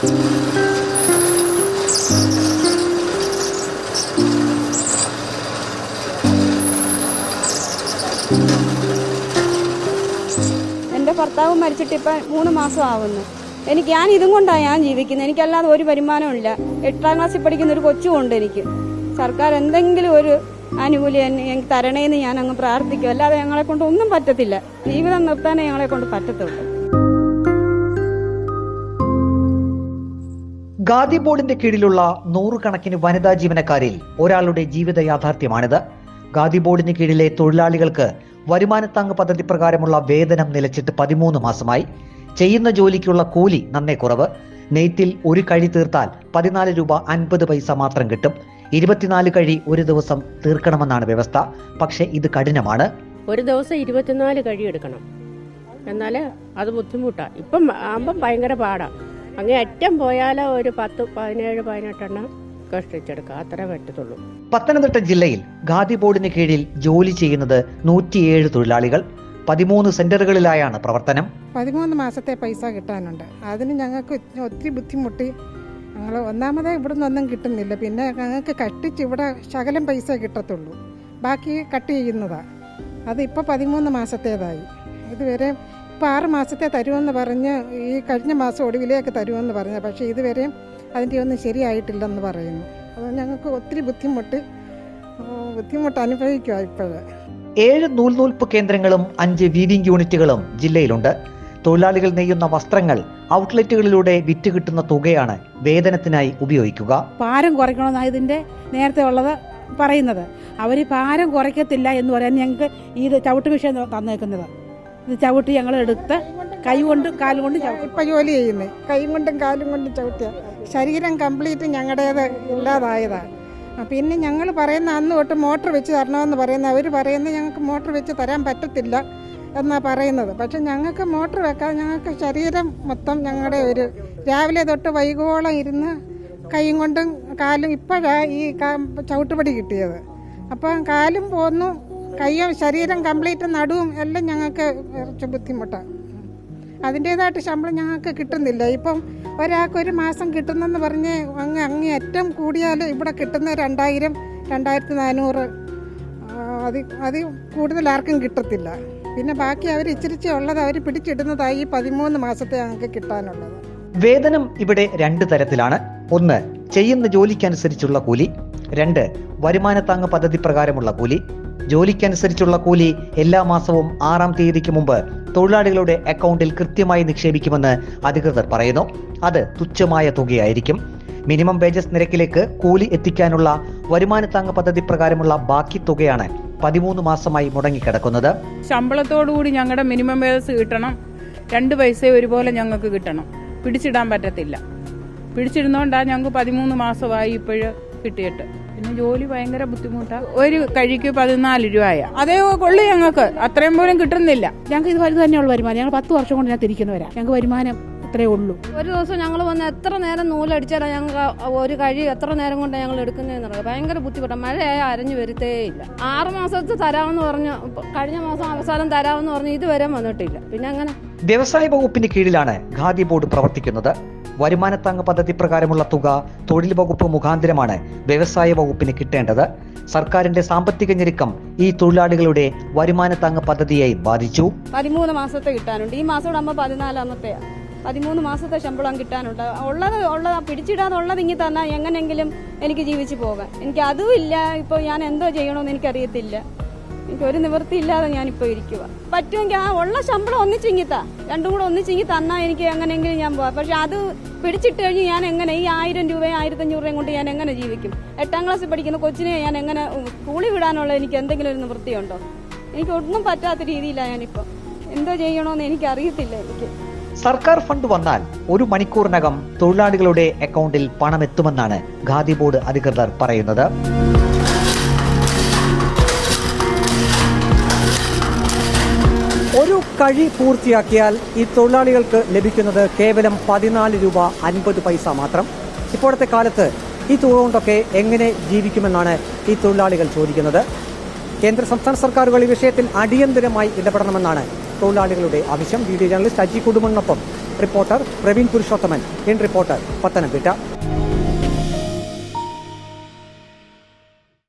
എന്റെ ഭർത്താവ് മരിച്ചിട്ട് ഇപ്പം മൂന്ന് മാസം ആവുന്നു. എനിക്ക് ഞാൻ ഇതും കൊണ്ടാണ് ഞാൻ ജീവിക്കുന്നത് എനിക്കല്ലാതെ ഒരു വരുമാനമില്ല എട്ടാം ക്ലാസ്സിൽ പഠിക്കുന്ന ഒരു കൊച്ചുമുണ്ട് എനിക്ക്. സർക്കാർ എന്തെങ്കിലും ഒരു ആനുകൂല്യം എനിക്ക് തരണേന്ന് ഞാൻ അങ്ങ് പ്രാർത്ഥിക്കും. അല്ലാതെ ഞങ്ങളെ കൊണ്ട് ഒന്നും പറ്റത്തില്ല. ജീവിതം നിർത്താനേ ഞങ്ങളെ കൊണ്ട് പറ്റത്തുള്ളൂ. ഖാദി ബോർഡിന്റെ കീഴിലുള്ള നൂറുകണക്കിന് വനിതാ ജീവനക്കാരിൽ ഒരാളുടെ ജീവിത യാഥാർത്ഥ്യമാണിത്. ഖാദി ബോർഡിന് കീഴിലെ തൊഴിലാളികൾക്ക് വരുമാനത്താങ് പദ്ധതി പ്രകാരമുള്ള വേതനം നിലച്ചിട്ട് പതിമൂന്ന് മാസമായി. ചെയ്യുന്ന ജോലിക്കുള്ള കൂലി നന്നേ കുറവ് നെയ്ത്തിൽ ഒരു കഴി തീർത്താൽ പതിനാല് രൂപ അൻപത് പൈസ മാത്രം കിട്ടും. ഇരുപത്തിനാല് കഴി ഒരു ദിവസം തീർക്കണമെന്നാണ് വ്യവസ്ഥ. പക്ഷേ ഇത് കഠിനമാണ്. ഒരു ദിവസം ഇരുപത്തിനാല് കഴി എടുക്കണം. എന്നാൽ അത് ബുദ്ധിമുട്ടാണ് ഇപ്പം ആകുമ്പം ഭയങ്കര പാടാണ് അങ്ങേ അറ്റം പോയാൽ ഒരു പത്ത് പതിനേഴ് പതിനെട്ടെണ്ണം കഷ്ടിച്ചെടുക്കുക അത്രേ പറ്റത്തുള്ളൂ. പത്തനംതിട്ട ജില്ലയിൽ ഖാദി ബോർഡിന് കീഴിൽ ജോലി ചെയ്യുന്നത് നൂറ്റിയേഴ് തൊഴിലാളികൾ. പതിമൂന്ന് സെന്ററുകളിലായാണ് പ്രവർത്തനം. പതിമൂന്ന് മാസത്തെ പൈസ കിട്ടാനുണ്ട്. അതിന് ഞങ്ങൾക്ക് ഒത്തിരി ബുദ്ധിമുട്ടി. ഞങ്ങൾ ഒന്നാമതേ ഇവിടെ നിന്നൊന്നും കിട്ടുന്നില്ല. പിന്നെ ഞങ്ങൾക്ക് കട്ടിച്ച് ഇവിടെ ശകലം പൈസ കിട്ടത്തുള്ളൂ. ബാക്കി കട്ട് ചെയ്യുന്നതാണ് അതിപ്പോൾ പതിമൂന്ന് മാസത്തേതായി. ഇതുവരെ ഇപ്പോൾ ആറ് മാസത്തെ തരുമെന്ന് പറഞ്ഞ് ഈ കഴിഞ്ഞ മാസം ഒടുവിലേക്ക് തരുമെന്ന് പറഞ്ഞു. പക്ഷേ ഇതുവരെയും അതിന്റെ ഒന്നും ശരിയായിട്ടില്ലെന്ന് പറയുന്നു. അത് ഞങ്ങൾക്ക് ഒത്തിരി ബുദ്ധിമുട്ട് ബുദ്ധിമുട്ട് അനുഭവിക്കുക ഇപ്പോഴേ. ഏഴ് നൂൽനൂൽപ്പ് കേന്ദ്രങ്ങളും അഞ്ച് വീവിംഗ് യൂണിറ്റുകളും ജില്ലയിലുണ്ട്. തൊഴിലാളികൾ നെയ്യുന്ന വസ്ത്രങ്ങൾ ഔട്ട്ലെറ്റുകളിലൂടെ വിറ്റ് കിട്ടുന്ന തുകയാണ് വേതനത്തിനായി ഉപയോഗിക്കുക. ഭാരം കുറയ്ക്കണമെന്നാണ് ഇതിന്റെ നേരത്തെ ഉള്ളത് പറയുന്നത്. അവർ ഭാരം കുറയ്ക്കത്തില്ല എന്ന് പറയാൻ ഞങ്ങൾക്ക് ഈ ചവിട്ട് വിഷയം തന്നേക്കുന്നത്. ചവിട്ടി ഞങ്ങൾ എടുത്ത് കൈ കൊണ്ടും കാലും കൊണ്ടും ചവിട്ടി. ഇപ്പം ജോലി ചെയ്യുന്നത് കൈ കൊണ്ടും കാലും കൊണ്ടും ചവിട്ടിയ ശരീരം കംപ്ലീറ്റ് ഞങ്ങളുടേത് ഇല്ലാതായതാണ് പിന്നെ ഞങ്ങൾ പറയുന്ന അന്ന് തൊട്ട് മോട്ടർ വെച്ച് തരണമെന്ന് പറയുന്ന അവർ പറയുന്നത് ഞങ്ങൾക്ക് മോട്ടർ വെച്ച് തരാൻ പറ്റത്തില്ല എന്നാണ് പറയുന്നത്. പക്ഷെ ഞങ്ങൾക്ക് മോട്ടർ വെക്കാതെ ഞങ്ങൾക്ക് ശരീരം മൊത്തം ഞങ്ങളുടെ ഒരു രാവിലെ തൊട്ട് വൈകോളം ഇരുന്ന് കൈയും കൊണ്ടും കാലും ഇപ്പോഴാണ് ഈ ചവിട്ടുപടി കിട്ടിയത്. അപ്പം കാലും പോന്നു കയ്യും ശരീരം കംപ്ലീറ്റ് നടുവും എല്ലാം ഞങ്ങൾക്ക് കുറച്ച് ബുദ്ധിമുട്ടാണ് അതിന്റേതായിട്ട് ശമ്പളം ഞങ്ങൾക്ക് കിട്ടുന്നില്ല. ഇപ്പം ഒരാൾക്ക് ഒരു മാസം കിട്ടുന്നെന്ന് പറഞ്ഞ് അങ്ങ് അങ്ങ് ഏറ്റവും കൂടിയാൽ ഇവിടെ കിട്ടുന്ന രണ്ടായിരം രണ്ടായിരത്തി നാനൂറ്. അത് അത് കൂടുതൽ ആർക്കും കിട്ടത്തില്ല. പിന്നെ ബാക്കി അവർ ഇച്ചിരിച്ച് ഉള്ളത് അവർ പിടിച്ചിടുന്നതായി പതിമൂന്ന് മാസത്തെ ഞങ്ങൾക്ക് കിട്ടാനുള്ളത്. വേതനം ഇവിടെ രണ്ട് തരത്തിലാണ്. ഒന്ന് ചെയ്യുന്ന ജോലിക്കനുസരിച്ചുള്ള കൂലി. രണ്ട് വരുമാനത്താങ് പദ്ധതി പ്രകാരമുള്ള കൂലി. ജോലിക്കനുസരിച്ചുള്ള കൂലി എല്ലാ മാസവും ആറാം തീയതിക്ക് മുമ്പ് തൊഴിലാളികളുടെ അക്കൗണ്ടിൽ കൃത്യമായി നിക്ഷേപിക്കുമെന്ന് അധികൃതർ പറയുന്നു. അത് തുച്ഛമായ തുകയായിരിക്കും. മിനിമം വേജസ് നിരക്കിലേക്ക് കൂലി എത്തിക്കാനുള്ള വരുമാനത്താങ് പദ്ധതി പ്രകാരമുള്ള ബാക്കി തുകയാണ് പതിമൂന്ന് മാസമായി മുടങ്ങിക്കിടക്കുന്നത്. ശമ്പളത്തോടുകൂടി ഞങ്ങളുടെ മിനിമം വേജസ് കിട്ടണം. രണ്ട് പൈസ ഒരുപോലെ ഞങ്ങൾക്ക് കിട്ടണം. പിടിച്ചിടാൻ പറ്റത്തില്ല. പിടിച്ചിരുന്നോണ്ടാ ഞങ്ങൾക്ക് പതിമൂന്ന് മാസമായി ഇപ്പോഴ് കിട്ടിയിട്ട്. പിന്നെ ജോലി ഭയങ്കര ബുദ്ധിമുട്ടാണ് ഒരു കഴിക്ക് പതിനാല് രൂപയ. അതേ കൊള്ളു ഞങ്ങൾക്ക്. അത്രയും പോലും കിട്ടുന്നില്ല. ഞങ്ങൾക്ക് ഇത് വലുത് തന്നെയുള്ള വരുമാനം. ഞങ്ങൾ പത്ത് വർഷം കൊണ്ട് ഞാൻ തിരിക്കുന്നവരാ ഞങ്ങൾക്ക് വരുമാനം അത്രേ ഉള്ളൂ. ഒരു ദിവസം ഞങ്ങൾ വന്ന് എത്ര നേരം നൂലടിച്ചാലാണ് ഞങ്ങൾക്ക് ഒരു കഴി എത്ര നേരം കൊണ്ട് ഞങ്ങൾ എടുക്കുന്നതെന്ന് പറയുന്നത് ഭയങ്കര ബുദ്ധിമുട്ടാണ് മഴയായ അരഞ്ഞു വരുത്തേ ഇല്ല ആറ് മാസത്തെ തരാമെന്ന് പറഞ്ഞ് കഴിഞ്ഞ മാസം അവസാനം തരാമെന്ന് പറഞ്ഞു ഇതുവരെ വന്നിട്ടില്ല. പിന്നെ അങ്ങനെ വ്യവസായ വകുപ്പിന്റെ കീഴിലാണ് ഖാദി ബോർഡ് പ്രവർത്തിക്കുന്നത്. വരുമാനത്താങ് പദ്ധതി പ്രകാരമുള്ള തുക തൊഴിൽ വകുപ്പ് മുഖാന്തരമാണ് വ്യവസായ വകുപ്പിന് കിട്ടേണ്ടത്. സർക്കാരിന്റെ സാമ്പത്തിക ഞെരുക്കം ഈ തൊഴിലാളികളുടെ വരുമാനത്താങ്ങ് പദ്ധതിയായി ബാധിച്ചു. പതിമൂന്ന് മാസത്തെ കിട്ടാനുണ്ട്. ഈ മാസം ആകുമ്പോൾ പതിനാലാമത്തെ പതിമൂന്ന് മാസത്തെ ശമ്പളം കിട്ടാനുണ്ട്. ഉള്ളത് ഉള്ളത് പിടിച്ചിടാതെ ഉള്ളത് ഇങ്ങി തന്നാൽ എങ്ങനെങ്കിലും എനിക്ക് ജീവിച്ചു പോകാൻ. എനിക്ക് അതും ഇല്ല. ഇപ്പോൾ ഞാൻ എന്തോ ചെയ്യണമെന്ന് എനിക്കറിയത്തില്ല. എനിക്ക് ഒരു നിവൃത്തിയില്ലാതെ ഞാനിപ്പോൾ ഇരിക്കുക പറ്റുമെങ്കിൽ ആ ഉള്ള ശമ്പളം ഒന്നിച്ചിങ്ങിത്താ. രണ്ടും കൂടെ ഒന്നിച്ചിങ്ങി തന്നാ എനിക്ക് എങ്ങനെയെങ്കിലും ഞാൻ പോവാം. പക്ഷെ അത് പിടിച്ചിട്ട് കഴിഞ്ഞ് ഞാൻ എങ്ങനെ ഈ ആയിരം രൂപയും ആയിരത്തഞ്ഞൂറ് രൂപയും കൊണ്ട് ഞാൻ എങ്ങനെ ജീവിക്കും? എട്ടാം ക്ലാസ്സിൽ പഠിക്കുന്ന കൊച്ചിനെ ഞാൻ എങ്ങനെ സ്കൂളിൽ വിടാനുള്ള എനിക്ക് എന്തെങ്കിലും ഒരു നിവൃത്തിയുണ്ടോ? എനിക്ക് ഒന്നും പറ്റാത്ത രീതിയിലാണ് ഞാനിപ്പോൾ എന്തോ ചെയ്യണോന്ന് എനിക്ക് അറിയത്തില്ല എനിക്ക്. സർക്കാർ ഫണ്ട് വന്നാൽ ഒരു മണിക്കൂറിനകം തൊഴിലാളികളുടെ അക്കൗണ്ടിൽ പണം എത്തുമെന്നാണ് ഖാദി ബോർഡ് അധികൃതർ പറയുന്നത്. കഴി പൂർത്തിയാക്കിയാൽ ഈ തൊഴിലാളികൾക്ക് ലഭിക്കുന്നത് കേവലം പതിനാല് രൂപ അൻപത് പൈസ മാത്രം. ഇപ്പോഴത്തെ കാലത്ത് ഈ തുക കൊണ്ടൊക്കെ എങ്ങനെ ജീവിക്കുമെന്നാണ് ഈ തൊഴിലാളികൾ ചോദിക്കുന്നത്. കേന്ദ്ര സംസ്ഥാന സർക്കാരുകൾ ഈ വിഷയത്തിൽ അടിയന്തരമായി ഇടപെടണമെന്നാണ് തൊഴിലാളികളുടെ ആവശ്യം. Video journalist Aji കുടുംബനൊപ്പം reporter Praveen Purushothaman. In reporter Pathanamthitta.